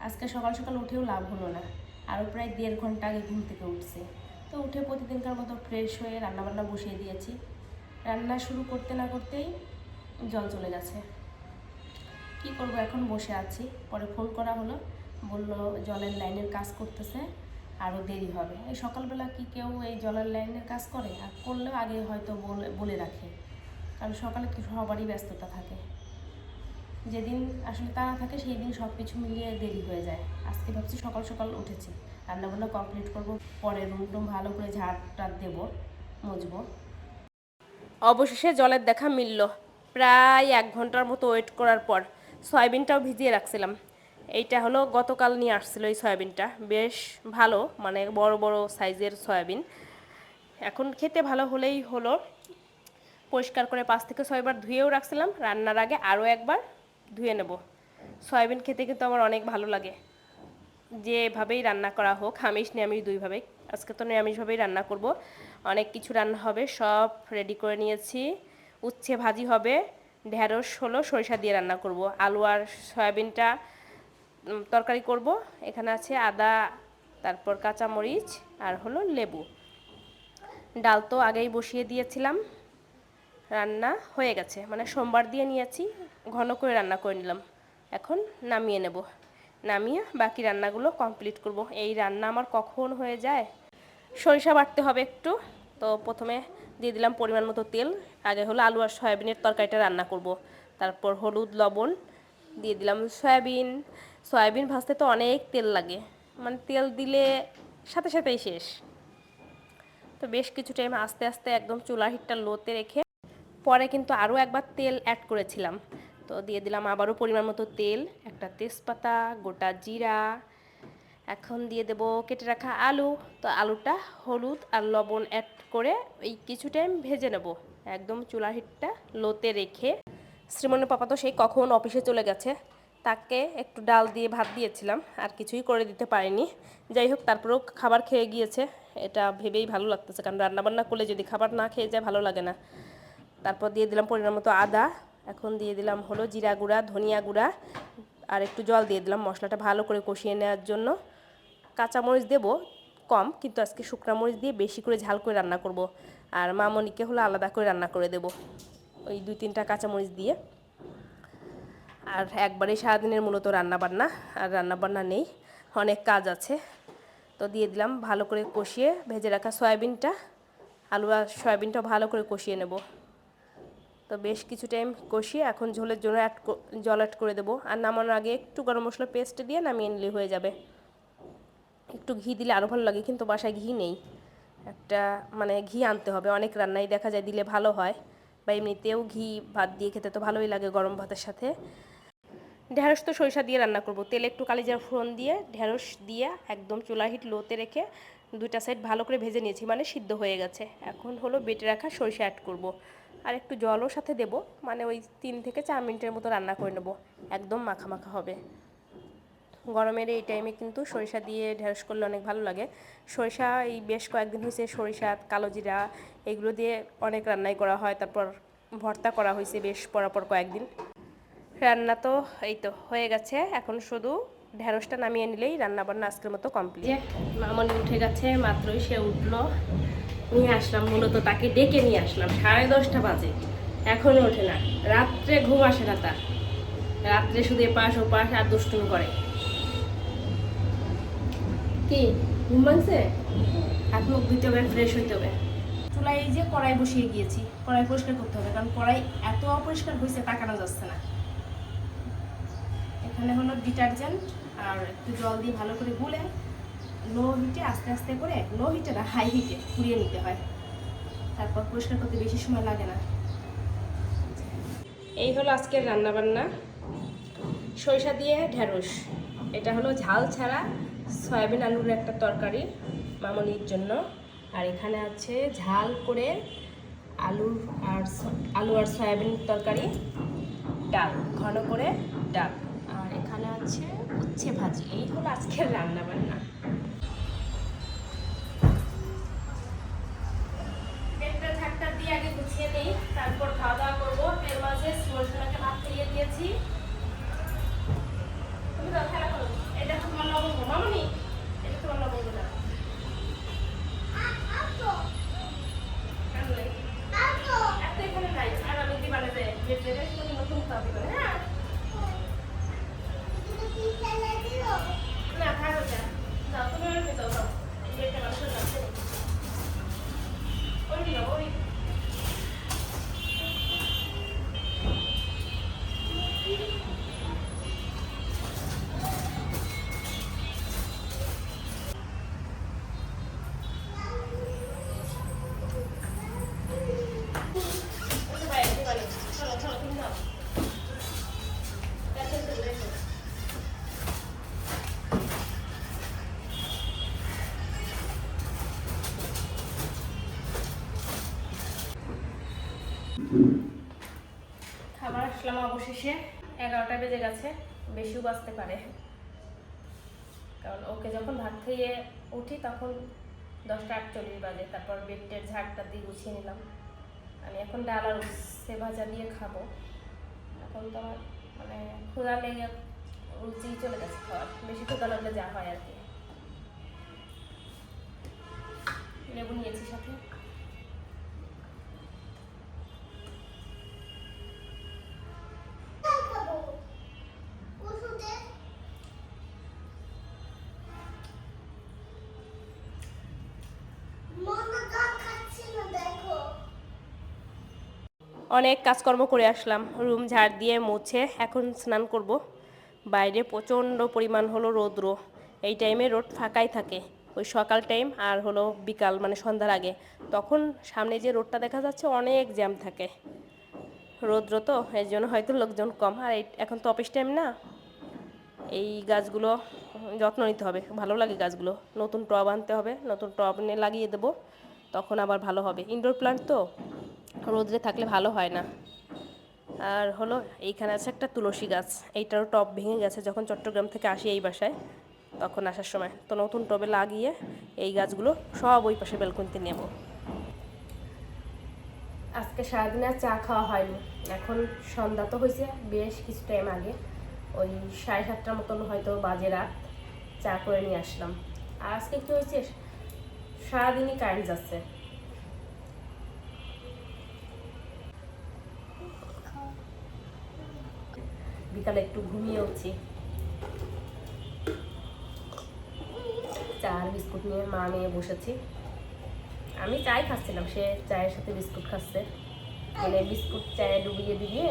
আজকে সকাল সকাল উঠেও লাভ হলো না। আরও প্রায় দেড় ঘণ্টা আগে ঘুম থেকে উঠছে। তো উঠে প্রতিদিনকার মতো ফ্রেশ হয়ে রান্নাবান্না বসিয়ে দিয়েছি। রান্না শুরু করতে না করতেই জল চলে গেছে। কি করব এখন? বসে আছি। পরে ফোন করা হলো। বলল, জলের লাইনের কাজ করতেছে। আরও দেরি হবে। এই সকালবেলা কি কেউ এই জলের লাইনের কাজ করে? আর করলেও আগে হয়তো বলে রাখে। কারণ সকালে সবারই ব্যস্ততা থাকে। যেদিন আসলে তারা থাকে সেই দিন সব কিছু মিলিয়ে দেরি হয়ে যায়। আজকে ভাবছি সকাল সকাল উঠেছি। রান্নাবান্না কমপ্লিট করব, পরে রুম টুম ভালো করে ঝাড় টাড় দেবো, মুছবো। অবশেষে জলের দেখা মিলল। প্রায় এক ঘণ্টার মতো ওয়েট করার পর সয়াবিনটাও ভিজিয়ে রাখছিলাম। এইটা হলো গতকাল নিয়ে আসছিল এই সয়াবিনটা। বেশ ভালো মানে বড় বড় সাইজের সয়াবিন। এখন খেতে ভালো হলেই হলো। পরিষ্কার করে পাঁচ থেকে ছয়বার ধুয়েও রাখছিলাম। রান্নার আগে আরও একবার ধুয়ে নেব। সয়াবিন খেতে কিন্তু আমার অনেক ভালো লাগে। যেভাবেই রান্না করা হোক, আমিষ নিরামিষ দুইভাবেই। আজকে তো নিরামিষভাবেই রান্না করব। অনেক কিছু রান্না হবে, সব রেডি করে নিয়েছি। উচ্ছে ভাজি হবে, ঢেঁড়স হলো, সরিষা দিয়ে রান্না করব। আলু আর সয়াবিনটা তরকারি করব। এখানে আছে আদা, তারপর কাঁচামরিচ আর হলো লেবু। ডাল তো আগেই বসিয়ে দিয়েছিলাম। রান্না হয়ে গেছে। মানে সোমবার দিয়ে নিয়েছি, ঘন করে রান্না করে নিলাম। এখন নামিয়ে নেব। নামিয়ে বাকি রান্নাগুলো কমপ্লিট করব। এই রান্না আমার কখন হয়ে যায়? সরিষা বাটতে হবে একটু। তো প্রথমে দিয়ে দিলাম পরিমাণ মতো তেল। আগে হলো আলু আর সয়াবিনের তরকারিটা রান্না করব। তারপর হলুদ, লবণ দিয়ে দিলাম সয়াবিন। সয়াবিন ভাজতে তো অনেক তেল লাগে। মানে তেল দিলে সাথে সাথেই শেষ। তো বেশ কিছু টাইম আস্তে আস্তে একদম চুলা হিটটা লোতে রেখে পরে কিন্তু আরও একবার তেল অ্যাড করেছিলাম। তো দিয়ে দিলাম আবারও পরিমাণ মতো তেল, একটা তেজপাতা, গোটা জিরা, এখন দিয়ে দেব কেটে রাখা আলু। তো আলুটা হলুদ আর লবণ অ্যাড করে এই কিছু টাইম ভেজে নেব, একদম চুলার হিটটা লোতে রেখে। শ্রীমনের পাপা তো সেই কখন অফিসে চলে গেছে, তাকে একটু ডাল দিয়ে ভাত দিয়েছিলাম, আর কিছুই করে দিতে পারিনি। যাই হোক, তারপরেও খাবার খেয়ে গিয়েছে, এটা ভেবেই ভালো লাগতেছে, কারণ রান্নাবান্না করলে যদি খাবার না খেয়ে যায়, ভালো লাগে না। তারপর দিয়ে দিলাম পরিমাণ মতো আদা। এখন দিয়ে দিলাম হলো জিরা গুঁড়া, ধনিয়া গুঁড়া আর একটু জল দিয়ে দিলাম মশলাটা ভালো করে কষিয়ে নেওয়ার জন্য। কাঁচামরিচ দেব কম, কিন্তু আজকে শুকনা মরিচ দিয়ে বেশি করে ঝাল করে রান্না করব। আর মামনিকে হলো আলাদা করে রান্না করে দেব ওই দুই তিনটা কাঁচামরিচ দিয়ে। আর একবারে সারাদিনের মূলত রান্নাবান্না, আর রান্নাবান্না নেই, অনেক কাজ আছে। তো দিয়ে দিলাম ভালো করে কষিয়ে ভেজে রাখা সয়াবিনটা আলু আর সয়াবিনটা ভালো করে কষিয়ে নেব। তো বেশ কিছু টাইম কষিয়ে এখন ঝোলের জন্য অ্যাড জল অ্যাড করে দেবো। আর নামানোর আগে একটু গরম মশলা পেস্ট দিয়ে নামিয়ে নিলে হয়ে যাবে। একটু ঘি দিলে আরও ভালো লাগে, কিন্তু বাসায় ঘি নেই। একটা মানে ঘি আনতে হবে, অনেক রান্নাই দেখা যায় দিলে ভালো হয়, বা এমনিতেও ঘি ভাত দিয়ে খেতে তো ভালোই লাগে গরম ভাতের সাথে। ঢ্যাঁড়স তো সরিষা দিয়ে রান্না করব। তেলে একটু কালিজার ফোড়ন দিয়ে ঢ্যাঁড়স দিয়ে একদম চুলা হিট লোতে রেখে দুইটা সাইড ভালো করে ভেজে নিয়েছি মানে সিদ্ধ হয়ে গেছে। এখন হলো বেটে রাখা সরিষা অ্যাড করব। আর একটু জলও সাথে দেব মানে ওই তিন থেকে চার মিনিটের মতো রান্না করে নেব। একদম মাখা মাখা হবে। গরমের এই টাইমে কিন্তু সরিষা দিয়ে ঢেঁড়স করলে অনেক ভালো লাগে। সরিষা এই বেশ কয়েকদিন হয়েছে সরিষা, কালো জিরা, এগুলো দিয়ে অনেক রান্নাই করা হয়। তারপর ভর্তা করা হয়েছে বেশ পরাপর কয়েকদিন। রান্না তো এই তো হয়ে গেছে। এখন শুধু ঢেঁড়সটা নামিয়ে নিলেই রান্না বান্না আজকের মতো কমপ্লিট মামনি উঠে গেছে, মাত্রই সে উঠল। নিয়ে আসলাম, মূলত তাকে ডেকে নিয়ে আসলাম। সাড়ে দশটা বাজে। এখনও ওঠে না। রাত্রে ঘুম আসে না তার। রাত্রে শুধু এপাশ ওপাশ আর দুষ্টুমি করে। কি? ঘুম ভাঙছে? হাত মুখ ধুতে হবে ফ্রেশ হইতে হবে। চুলায় এই যে কড়াই বসিয়ে গিয়েছি, কড়াই পরিষ্কার করতে হবে, কারণ কড়াই এত অপরিষ্কার হয়েছে তাকানো যাচ্ছে না। এখানে হলো ডিটারজেন্ট আর একটু জল দিয়ে ভালো করে গুলে লো হিটে আস্তে আস্তে করে, লো হিটে না হাই হিটে পুড়িয়ে নিতে হয়। তারপর পরিষ্কার করতে বেশি সময় লাগে না। এই হলো আজকের রান্নাবান্না। সরিষা দিয়ে ঢেঁড়স। এটা হলো ঝাল ছাড়া সয়াবিন আলুর একটা তরকারি মামনির জন্য। আর এখানে আছে ঝাল করে আলুর আর আলু আর সয়াবিন তরকারি, ডাল, ঘন করে ডাল। এখানে উচ্ছে ভাজি এই হলো আজকের রান্না আসলাম অবশেষে। এগারোটা বেজে গেছে, বেশিও বাজতে পারে। কারণ ওকে যখন ভাত খেয়ে উঠি তখন দশটা আটচল্লিশ বাজে, তারপর বেডটের ঝাড়টা দিয়ে গুছিয়ে নিলাম। আমি এখন ডাল আর উচ্ছে ভাজা দিয়ে খাব। এখন তো আমার মানে ক্ষুধা লেগে রুচি চলে গেছে খাওয়ার, বেশি ক্ষুধা লাগলে যা হয় আর কি। অনেক কাজকর্ম করে আসলাম। রুম ঝাড় দিয়ে মুছে এখন স্নান করব। বাইরে প্রচণ্ড পরিমাণ হলো রৌদ্র। এই টাইমে রোদ ফাঁকাই থাকে। ওই সকাল টাইম আর হলো বিকাল মানে সন্ধ্যার আগে। তখন সামনে যে রোডটা দেখা যাচ্ছে অনেক জ্যাম থাকে। রৌদ্র তো, এর জন্য হয়তো লোকজন কম। আর এখন তো অফিস টাইম না। এই গাছগুলো যত্ন নিতে হবে। ভালো লাগে গাছগুলো। নতুন টব আনতে হবে। নতুন টব নিয়ে লাগিয়ে দেবো। তখন আবার ভালো হবে। ইনডোর প্লান্ট তো। রোদ্রে থাকলে ভালো হয় না। আর হলো, এইখানে আছে একটা তুলসী গাছ। এইটারও টব ভেঙে গেছে। যখন চট্টগ্রাম থেকে আসি এই বাসায়, তখন আসার সময়। তো নতুন টবে লাগিয়ে এই গাছগুলো সব ওই পাশে বেলকনিতে নেব। আজকে সারাদিন আর চা খাওয়া হয়নি। এখন সন্ধ্যা তো হয়েছে, বেশ কিছু টাইম আগে। ওই সাড়ে সাতটার মতন হয়তো বাজে রাত। চা করে নিয়ে আসলাম। আজকে কি হয়েছে? সারাদিনই কারেন্ট যাচ্ছে। বিকালে একটু ঘুমিয়ে উঠছি চা বিস্কুট নিয়ে মা নিয়ে বসেছি। আমি চাই খাচ্ছিলাম, সে চায়ের সাথে বিস্কুট খাচ্ছে। মানে বিস্কুট চায়ে ডুবিয়ে দিয়ে